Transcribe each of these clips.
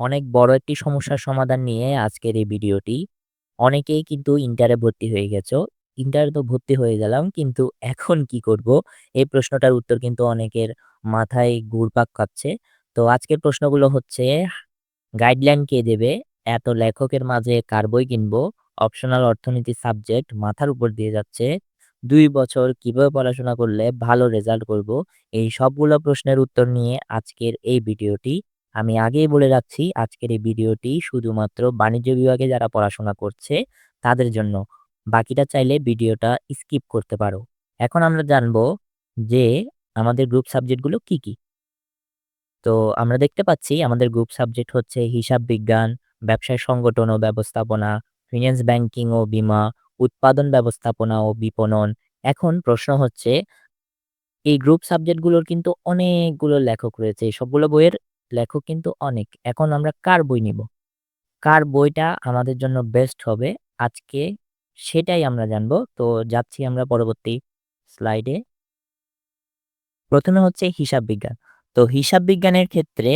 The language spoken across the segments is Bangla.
অনেক বড় একটি সমস্যার সমাধান নিয়ে আজকের এই ভিডিওটি। অনেকেই কিন্তু ইন্টারে ভর্তি হয়ে গেছো। ইন্টারে তো ভর্তি হয়ে গেলাম, কিন্তু এখন কি করব? এই প্রশ্নটার উত্তর কিন্তু অনেকের মাথায় ঘুরপাক খাচ্ছে। তো আজকের প্রশ্নগুলো হচ্ছে গাইডলাইন কে দেবে? এত লেখকের মাঝে কার বই কিনবো? অপশনাল অর্থনীতি সাবজেক্ট মাথার উপর দিয়ে যাচ্ছে। দুই বছর কীভাবে পড়াশোনা করলে ভালো রেজাল্ট করব? এই সবগুলো প্রশ্নের উত্তর নিয়ে আজকের এই ভিডিওটি। আমি আগেই বলে রাখছি আজকের এই ভিডিওটি শুধুমাত্র বাণিজ্য বিভাগে যারা পড়াশোনা করছে তাদের জন্য। বাকিটা চাইলে ভিডিওটা স্কিপ করতে পারো। এখন আমরা জানব যে আমাদের গ্রুপ সাবজেক্টগুলো কি, কি? তো আমরা দেখতে পাচ্ছি আমাদের গ্রুপ সাবজেক্ট হচ্ছে হিসাব বিজ্ঞান, ব্যবসায় সংগঠন ও ব্যবস্থাপনা, ফিন্যান্স ব্যাংকিং ও বীমা, উৎপাদন ব্যবস্থাপনা ও বিপণন। এখন প্রশ্ন হচ্ছে এই গ্রুপ সাবজেক্টগুলোর কিন্তু অনেকগুলো লেখক রয়েছে। সবগুলো বইয়ের লেখক কিন্তু অনেক। এখন আমরা কার বই নিব? কার বইটা আমাদের জন্য বেস্ট হবে আজকে সেটাই আমরা জানব। তো যাচ্ছি আমরা পরবর্তী স্লাইডে। প্রথমে হচ্ছে হিসাব বিজ্ঞান। তো হিসাব বিজ্ঞানের ক্ষেত্রে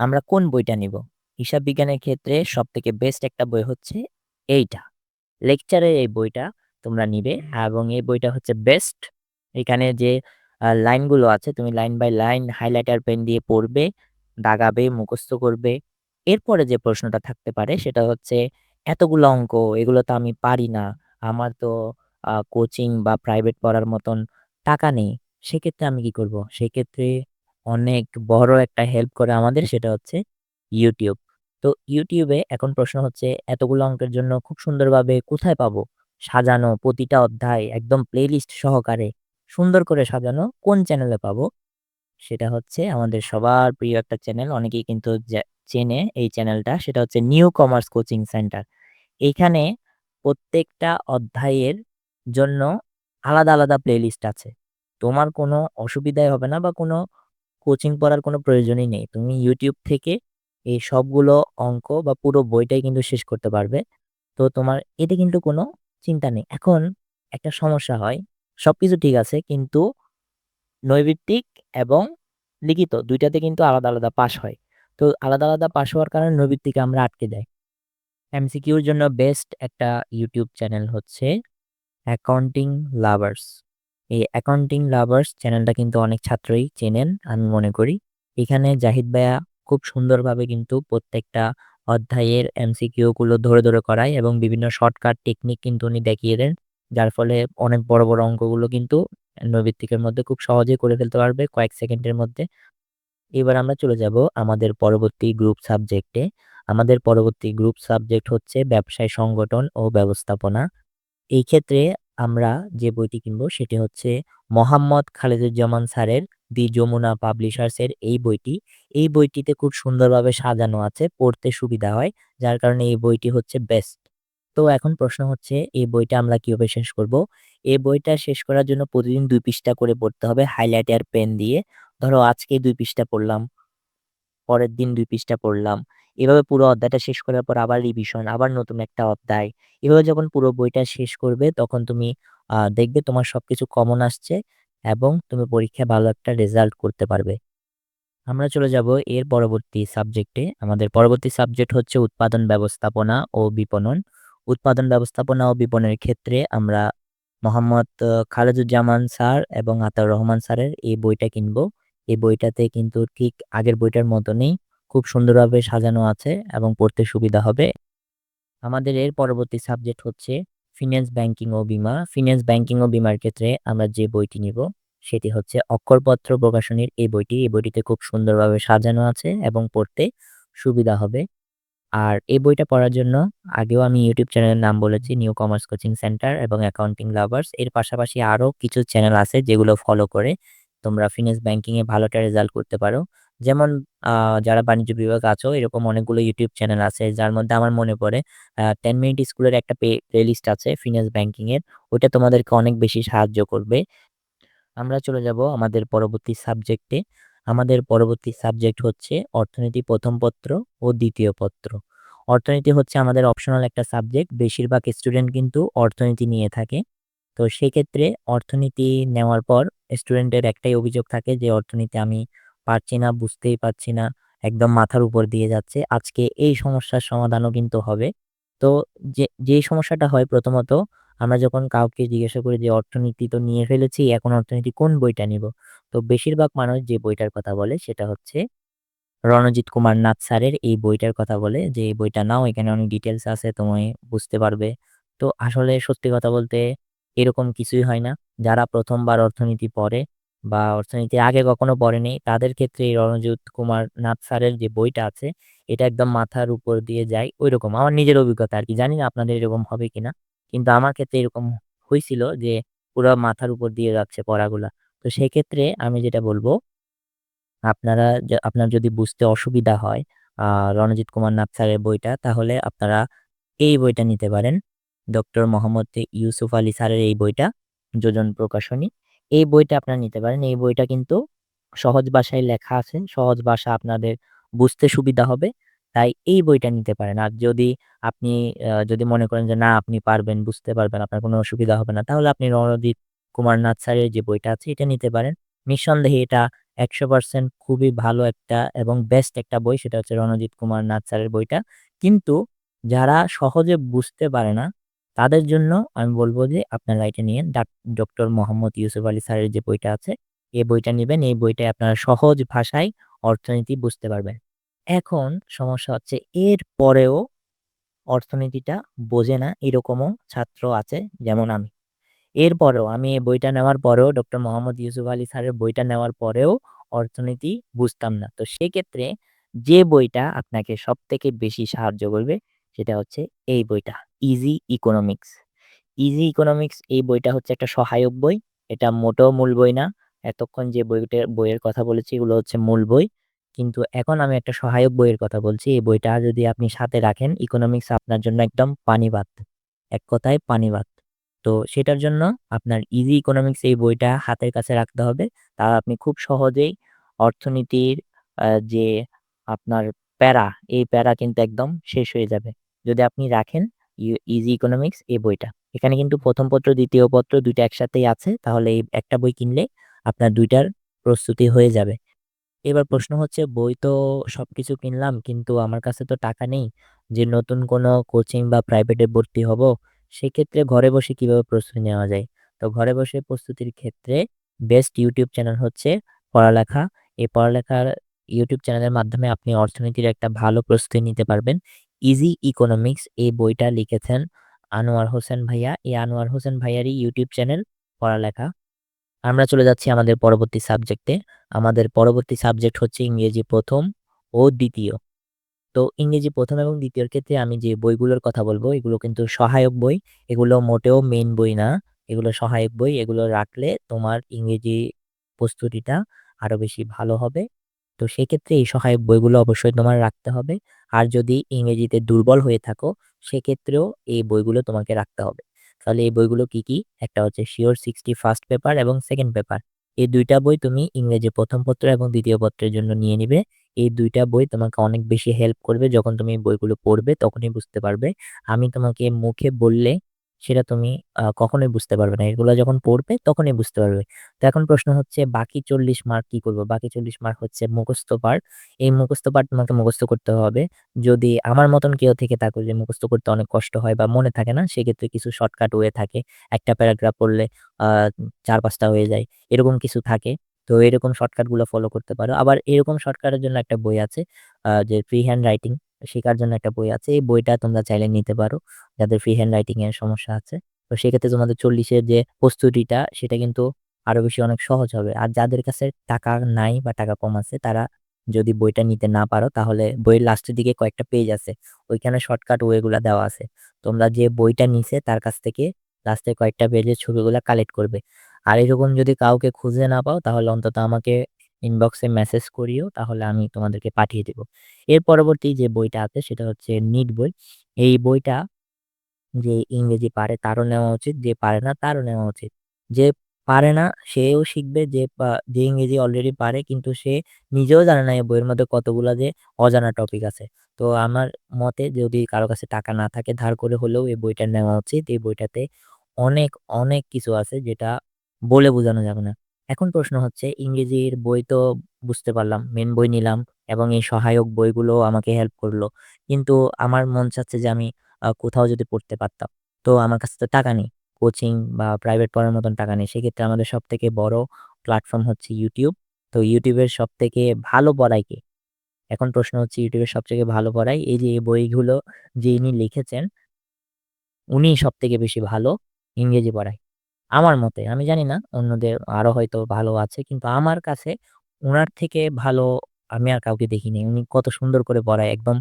আমরা কোন বইটা নিব? হিসাব বিজ্ঞানের ক্ষেত্রে সব থেকে বেস্ট একটা বই হচ্ছে এইটা। লেকচারের এই বইটা তোমরা নিবে এবং এই বইটা হচ্ছে বেস্ট। এখানে যে লাইনগুলো আছে তুমি line by line highlighter pen দিয়ে পড়বে, দাগাবে, মুখস্থ করবে। এরপরে যে প্রশ্নটা থাকতে পারে সেটা হচ্ছে এতগুলো অঙ্ক এগুলো তো আমি পারি না। আমার তো কোচিং বা প্রাইভেট পড়ার মতন টাকা নেই। সেক্ষেত্রে আমি কি করব? সেক্ষেত্রে অনেক বড় একটা হেল্প করে আমাদের সেটা হচ্ছে YouTube। তো এ এখন প্রশ্ন হচ্ছে এতগুলো অঙ্কের জন্য খুব সুন্দরভাবে কোথায় পাবো? সাজানো প্রতিটা অধ্যায় একদম প্লেলিস্ট সহকারে সুন্দর করে সাজানো কোন চ্যানেলে পাবো? সেটা হচ্ছে আমাদের সবার প্রিয় একটা চ্যানেল। অনেকেই কিন্তু চেনে এই চ্যানেলটা। সেটা হচ্ছে নিউ কমার্স কোচিং সেন্টার। এইখানে প্রত্যেকটা অধ্যায়ের জন্য আলাদা, আলাদা প্লেলিস্ট আছে। তোমার কোনো অসুবিধাই হবে না বা কোনো কোচিং পড়ার কোনো প্রয়োজনই নেই। তুমি ইউটিউব থেকে এই সবগুলো অঙ্ক বা পুরো বইটাই কিন্তু শেষ করতে পারবে। তো তোমার এতে কিন্তু কোনো চিন্তা নেই। এখন একটা সমস্যা হয়। সব কিছু ঠিক আছে কিন্তু নৈর্ব্যক্তিক এবং লিখিত দুইটাতে কিন্তু আলাদা, আলাদা পাশ হয়। তো আলাদা, আলাদা পাস হওয়ার কারণে নৈর্ব্যক্তিকে আমরা আটকে যাই। এমসিকিউর জন্য বেস্ট একটা ইউটিউব চ্যানেল হচ্ছে অ্যাকাউন্টিং লাভার্স। এই অ্যাকাউন্টিং লাভার্স চ্যানেলটা কিন্তু অনেক ছাত্রই চেনেন আমি মনে করি। এখানে জাহিদ ভাইয়া খুব সুন্দরভাবে কিন্তু প্রত্যেকটা অধ্যায়ের এমসিকিউ গুলো ধরে, ধরে করায় এবং বিভিন্ন শর্টকাট টেকনিক কিন্তু উনি দেখিয়ে দেন। যার ফলে অনেক বড়, বড় অঙ্কগুলো কিন্তু নৈর্ব্যক্তিকের মধ্যে খুব সহজেই করে ফেলতে পারবে কয়েক সেকেন্ডের মধ্যে। এবার আমরা চলে যাব আমাদের পরবর্তী গ্রুপ সাবজেক্টে। আমাদের পরবর্তী গ্রুপ সাবজেক্ট হচ্ছে ব্যবসায় সংগঠন ও ব্যবস্থাপনা। এই ক্ষেত্রে আমরা যে বইটি কিনব সেটি হচ্ছে মোহাম্মদ খালেদুজ্জামান স্যারের দি যমুনা পাবলিশার্সের এই বইটি। এই বইটিতে খুব সুন্দরভাবে সাজানো আছে, পড়তে সুবিধা হয়। যার কারণে এই বইটি হচ্ছে বেস্ট। তো এখন প্রশ্ন হচ্ছে এই বইটা আমরা কীভাবে শেষ করব? এই বইটা শেষ করার জন্য প্রতিদিন দুই পৃষ্ঠা করে পড়তে হবে হাইলাইটার পেন দিয়ে। ধরো আজকে দুই পৃষ্ঠা পড়লাম, পরের দিন দুই পৃষ্ঠা পড়লাম। এভাবে পুরো অধ্যায়টা শেষ করার পর আবার রিভিশন, আবার নতুন একটা অধ্যায়। এভাবে যখন পুরো বইটা শেষ করবে তখন তুমি দেখবে তোমার সবকিছু কমন আসছে এবং তুমি পরীক্ষায় ভালো একটা রেজাল্ট করতে পারবে। আমরা চলে যাব এর পরবর্তী সাবজেক্টে। আমাদের পরবর্তী সাবজেক্ট হচ্ছে উৎপাদন ব্যবস্থাপনা ও বিপণন। উৎপাদন ব্যবস্থাপনা ও বিপণনের ক্ষেত্রে আমরা মোহাম্মদ খালেদুজ্জামান স্যার এবং আতাউর রহমান স্যারের এই বইটা কিনব। এই বইটাতে কিন্তু ঠিক আগের বইটার মতনই খুব সুন্দরভাবে সাজানো আছে এবং পড়তে সুবিধা হবে। আমাদের এর পরবর্তী সাবজেক্ট হচ্ছে ফিন্যান্স ব্যাংকিং ও বীমা। ফিন্যান্স ব্যাংকিং ও বিমার ক্ষেত্রে আমরা যে বইটি নিব সেটি হচ্ছে অক্ষরপত্র প্রকাশনীর এই বইটি। এই বইটিতে খুব সুন্দরভাবে সাজানো আছে এবং পড়তে সুবিধা হবে। আর এই বইটা পড়ার জন্য আগেও আমি ইউটিউব চ্যানেলের নাম বলেছি নিউ কমার্স কোচিং সেন্টার এবং অ্যাকাউন্টিং লাভার্স। এর পাশাপাশি আরও কিছু চ্যানেল আছে যেগুলো ফলো করে তোমরা ফিন্যান্স ব্যাংকিং ভালোটা রেজাল্ট করতে পারো। যেমন যারা বাণিজ্য বিভাগ আছো, এরকম অনেকগুলো ইউটিউব চ্যানেল আছে, যার মধ্যে আমার মনে পড়ে টেন মিনিট স্কুলের একটা পে প্লেলিস্ট আছে ফিন্যান্স ব্যাংকিং এর। ওইটা তোমাদেরকে অনেক বেশি সাহায্য করবে। আমরা চলে যাব আমাদের পরবর্তী সাবজেক্টে। আমাদের পরবর্তী সাবজেক্ট হচ্ছে অর্থনীতি প্রথম পত্র ও দ্বিতীয় পত্র। অর্থনীতি হচ্ছে আমাদের অপশনাল একটা সাবজেক্ট। বেশিরভাগ স্টুডেন্ট কিন্তু অর্থনীতি নিয়ে থাকে। তো সেক্ষেত্রে অর্থনীতি নেওয়ার পর স্টুডেন্টের একটাই অভিযোগ থাকে যে অর্থনীতি আমি পারছি না, বুঝতেই পারছি না একদম মাথার উপর দিয়ে যাচ্ছে। আজকে এই সমস্যার সমাধানও কিন্তু হবে। তো যে যেই সমস্যাটা হয় প্রথমত আমরা যখন কাউকে জিজ্ঞাসা করি যে অর্থনীতি তো নিয়ে ফেলেছি, এখন অর্থনীতি কোন বইটা নিব তো বেশিরভাগ মানুষ যে বইটার কথা বলে সেটা হচ্ছে রণজিৎ কুমার নাথ স্যারের এই বইটার কথা বলে যে, "এই বইটা নাও এখানে অনেক ডিটেলস আছে তুমি বুঝতে পারবে।" তো আসলে সত্যি কথা বলতে এরকম কিছুই হয় না। যারা প্রথমবার অর্থনীতি পড়ে বা অর্থনীতি আগে কখনো পড়েনি তাদের ক্ষেত্রে এই রণজিৎ কুমার নাথ স্যারের যে বইটা আছে এটা একদম মাথার উপর দিয়ে যায় ঐরকম। আমার নিজের অভিজ্ঞতা আরকি। জানি না আপনাদের এরকম হবে কিনা। কিন্তু আমার ক্ষেত্রে এরকম হয়েছিল যে পুরো মাথার উপর দিয়ে যাচ্ছে পড়াগুলা। তো সেক্ষেত্রে আমি যেটা বলব আপনারা আপনার যদি বুঝতে অসুবিধা হয় আ রণজিৎ কুমার নাথ স্যারের বইটা তাহলে আপনারা এই বইটা নিতে পারেন। ডক্টর মোহাম্মদ ইউসুফ আলী স্যারের এই বইটা, যোজন প্রকাশনী। এই বইটা আপনারা নিতে পারেন। এই বইটা কিন্তু সহজ ভাষায় লেখা আছে। সহজ ভাষা আপনাদের বুঝতে সুবিধা হবে। তাই এই বইটা নিতে পারেন। আর যদি আপনি যদি মনে করেন যে না আপনি পারবেন, বুঝতে পারবেন, আপনার কোনো অসুবিধা হবে না। তাহলে আপনি রণজিৎ কুমার নাথ স্যারের যে বইটা আছে এটা নিতে পারেন। নিঃসন্দেহে এটা ১০০% খুবই ভালো একটা এবং বেস্ট একটা বই সেটা হচ্ছে রণজিৎ কুমার নাথ স্যারের বইটা। কিন্তু যারা সহজে বুঝতে পারে না তাদের জন্য আমি বলব যে আপনারা এটা নিয়ে ডাক ডক্টর মোহাম্মদ ইউসুফ আলী স্যারের যে বইটা আছে এই বইটা নেবেন এই বইটায় আপনারা সহজ ভাষায় অর্থনীতি বুঝতে পারবেন। এখন সমস্যা হচ্ছে এর পরেও অর্থনীতিটা বোঝে না এরকমও ছাত্র আছে যেমন আমি। এরপরেও আমি এই বইটা নেওয়ার পরেও ডক্টর মোহাম্মদ ইউসুফ আলী স্যারের বইটা নেওয়ার পরেও অর্থনীতি বুঝতাম না। তো সেক্ষেত্রে যে বইটা আপনাকে সব থেকে বেশি সাহায্য করবে সেটা হচ্ছে এই বইটা, ইজি ইকোনমিক্স। ইজি ইকোনমিক্স এই বইটা হচ্ছে একটা সহায়ক বই। এটা মোটেও মূল বই না। এতক্ষণ যে বইটার বইয়ের কথা বলেছি এগুলো হচ্ছে মূল বই। কিন্তু এখন আমি একটা সহায়ক বইয়ের কথা বলছি। এই বইটা যদি আপনি সাথে রাখেন ইকোনমিক্স আপনার জন্য একদম পানিবাত এক কথায় পানিবাত তো সেটার জন্য আপনার ইজি ইকোনমিক্স এই বইটা হাতের কাছে রাখতে হবে। তা আপনি খুব সহজেই অর্থনীতির যে আপনার প্যারা, এই প্যারা কিন্তু একদম শেষ হয়ে যাবে। যদি আপনি রাখেন ইজি ইকোনমিক্স এই বইটা। এখানে কিন্তু প্রথম পত্র, দ্বিতীয় পত্র দুইটা একসাথেই আছে। তাহলে এই একটা বই কিনলে আপনার দুইটার প্রস্তুতি হয়ে যাবে। এবার প্রশ্ন হচ্ছে, বই তো সবকিছু কিনলাম, কিন্তু আমার কাছে তো টাকা নেই যে নতুন কোনো কোচিং বা প্রাইভেটে ভর্তি হব। সেক্ষেত্রে ঘরে বসে কীভাবে প্রস্তুতি নেওয়া যায়? তো ঘরে বসে প্রস্তুতির ক্ষেত্রে বেস্ট ইউটিউব চ্যানেল হচ্ছে পড়ালেখা। এই পড়ালেখার ইউটিউব চ্যানেলের মাধ্যমে আপনি অর্থনীতির একটা ভালো প্রস্তুতি নিতে পারবেন। ইজি ইকোনমিক্স এই বইটা লিখেছেন আনোয়ার হোসেন ভাইয়া। এই আনোয়ার হোসেন ভাইয়ারই ইউটিউব চ্যানেল পড়ালেখা। আমরা চলে যাচ্ছি আমাদের পরবর্তী সাবজেক্টে। আমাদের পরবর্তী সাবজেক্ট হচ্ছে ইংরেজি প্রথম ও দ্বিতীয় তো ইংরেজি প্রথম এবং ২য় ক্ষেত্রে আমি যে বইগুলোর কথা বলব, এগুলো কিন্তু সহায়ক বই। এগুলো মোটেও মেইন বই না। এগুলো সহায়ক বই। এগুলো রাখলে তোমার ইংরেজি প্রস্তুতিটা আরও বেশি ভালো হবে। তো সেক্ষেত্রে এই সহায়ক বইগুলো অবশ্যই তোমার রাখতে হবে। আর যদি ইংরেজিতে দুর্বল হয়ে থাকো, সেক্ষেত্রেও এই বইগুলো তোমাকে রাখতে হবে। তাহলে এই বইগুলো কি, কি? একটা হচ্ছে শিওর 60 ফার্স্ট পেপার এবং সেকেন্ড পেপার। এই দুইটা বই তুমি ইংরেজি প্রথম পত্র এবং দ্বিতীয় পত্রের জন্য নিয়ে নিবে। এই দুইটা বই তোমাকে অনেক বেশি হেল্প করবে। যখন তুমি বইগুলো পড়বে তখনই বুঝতে পারবে। আমি তোমাকে মুখে বললে সেটা তুমি, আ, কখনোই বুঝতে পারবে না। এগুলা যখন পড়বে তখনই বুঝতে পারবে। তো এখন প্রশ্ন হচ্ছে, বাকি ৪০ মার্ক কি করব? বাকি ৪০ মার্ক হচ্ছে মুখস্থ পার্ট। এই মুখস্থ পার্ট তোমাকে মুখস্থ করতে হবে। যদি আমার মতন কেউ থেকে থাকো যে মুখস্থ করতে অনেক কষ্ট হয় বা মনে থাকে না, সেক্ষেত্রে কিছু শর্টকাট ওয়ে থাকে। একটা প্যারাগ্রাফ পড়লে, আ ৪-৫ টা হয়ে যায়। এরকম কিছু থাকে। তো এরকম শর্টকাটগুলো ফলো করতে পারো। আবার এরকম শর্টকাটের জন্য একটা বই আছে যে ফ্রি হ্যান্ড রাইটিং শেখার জন্য একটা বই আছে। এই বইটা তোমরা চাইলে নিতে পারো। যাদের ফ্রি হ্যান্ড রাইটিং এর সমস্যা আছে। তো সেক্ষেত্রে তোমাদের চল্লিশের যে প্রস্তুতিটা, সেটা কিন্তু আরও বেশি অনেক সহজ হবে। আর যাদের কাছে টাকা নাই বা টাকা কম আছে, তারা যদি বইটা নিতে না পারো, তাহলে বইয়ের লাস্টের দিকে কয়েকটা পেজ আছে। ওইখানে শর্টকাট ওয়ে গুলা দেওয়া আছে। তোমরা যে বইটা নিছে, তার কাছ থেকে লাস্টে কয়েকটা পেজের ছবিগুলা কালেক্ট করবে। আর এরকম যদি কাউকে খুঁজে না পাও, তাহলে অন্তত আমাকে ইনবক্সে মেসেজ করিও তাহলে আমি তোমাদেরকে পাঠিয়ে দেব। এর পরবর্তী যে বইটা আছে সেটা হচ্ছে নিট বই। এই বইটা যে ইংরেজি পারে তারও নেওয়া উচিত, যে পারে না তারও নেওয়া উচিত। যে পারে না সেও শিখবে যে যে ইংরেজি অলরেডি পারে কিন্তু সে নিজেও জানে না এই বইয়ের মধ্যে কতগুলা যে অজানা টপিক আছে। তো আমার মতে যদি কারও কাছে টাকা না থাকে ধার করে হলেও এই বইটা নেওয়া উচিত। এই বইটাতে অনেক, অনেক কিছু আছে যেটা বলে বোঝানো যাবে না। এখন প্রশ্ন হচ্ছে ইংরেজির বই তো বুঝতে পারলাম, মেইন বই নিলাম, এবং এই সহায়ক বইগুলোও আমাকে হেল্প করল। কিন্তু আমার মন চাচ্ছে যে আমি কোথাও যদি পড়তে পারতাম। তো আমার কাছে তো টাকা নেই। কোচিং বা প্রাইভেট পড়ার মতন টাকা নেই। সেক্ষেত্রে আমাদের সবথেকে বড় প্ল্যাটফর্ম হচ্ছে YouTube। তো YouTube এর সবথেকে ভালো পড়ায় কে? এখন প্রশ্ন হচ্ছে YouTube এর সবথেকে ভালো পড়ায় এই যে এই বইগুলো যিনি লিখেছেন উনিই সবথেকে বেশি ভালো ইংরেজি পড়ায়। আমার মতে। আমি জানি না অন্যদের আরও হয়তো ভালো আছে। কিন্তু আমার কাছে উনার থেকে ভালো আমি আর কাউকে দেখিনি। উনি কত সুন্দর করে পড়ায় একদম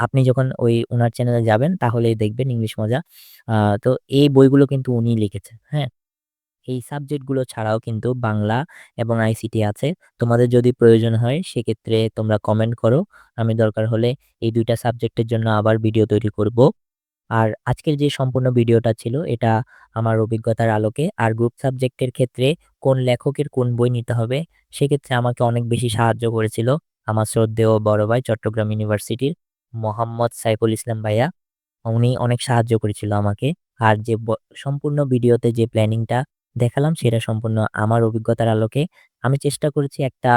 আপনি যখন ওই উনার চ্যানেলে যাবেন তাহলেই দেখবেন ইংলিশ মজা। তো এই বইগুলো কিন্তু উনিই লিখেছেন, হ্যাঁ? এই সাবজেক্টগুলো ছাড়াও কিন্তু বাংলা এবং আইসিটি আছে। তোমাদের যদি প্রয়োজন হয় সেক্ষেত্রে তোমরা কমেন্ট করো। আমি দরকার হলে এই ২ টা সাবজেক্টের জন্য আবার ভিডিও তৈরি করব। আর আজকের যে সম্পূর্ণ ভিডিওটা ছিল, এটা আমার অভিজ্ঞতার আলোকে। আর গ্রুপ সাবজেক্টের ক্ষেত্রে কোন লেখকের কোন বই নিতে হবে, সেক্ষেত্রে আমাকে অনেক বেশি সাহায্য করেছিল আমার শ্রদ্ধেয় বড় ভাই চট্টগ্রাম ইউনিভার্সিটির মোহাম্মদ সাইফুল ইসলাম ভাইয়া। উনি অনেক সাহায্য করেছিল আমাকে। আর যে সম্পূর্ণ ভিডিওতে যে প্ল্যানিংটা দেখালাম, সেটা সম্পূর্ণ আমার অভিজ্ঞতার আলোকে। আমি চেষ্টা করেছি একটা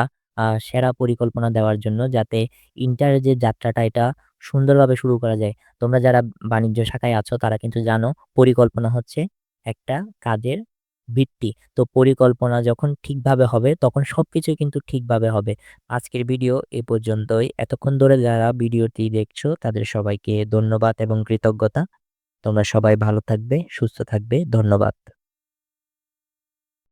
সেরা পরিকল্পনা দেওয়ার জন্য যাতে ইন্টারের যে যাত্রাটা এটা সুন্দরভাবে শুরু করা যায়। তোমরা যারা বাণিজ্য শাখায় আছো তারা কিন্তু জানো পরিকল্পনা হচ্ছে একটা কাজের ভিত্তি। তো পরিকল্পনা যখন ঠিকভাবে হবে তখন সবকিছুই কিন্তু ঠিকভাবে হবে। আজকের ভিডিও এ পর্যন্তই। এতক্ষণ ধরে যারা ভিডিওটি দেখছ তাদের সবাইকে ধন্যবাদ এবং কৃতজ্ঞতা। তোমরা সবাই ভালো থাকবে, সুস্থ থাকবে। ধন্যবাদ।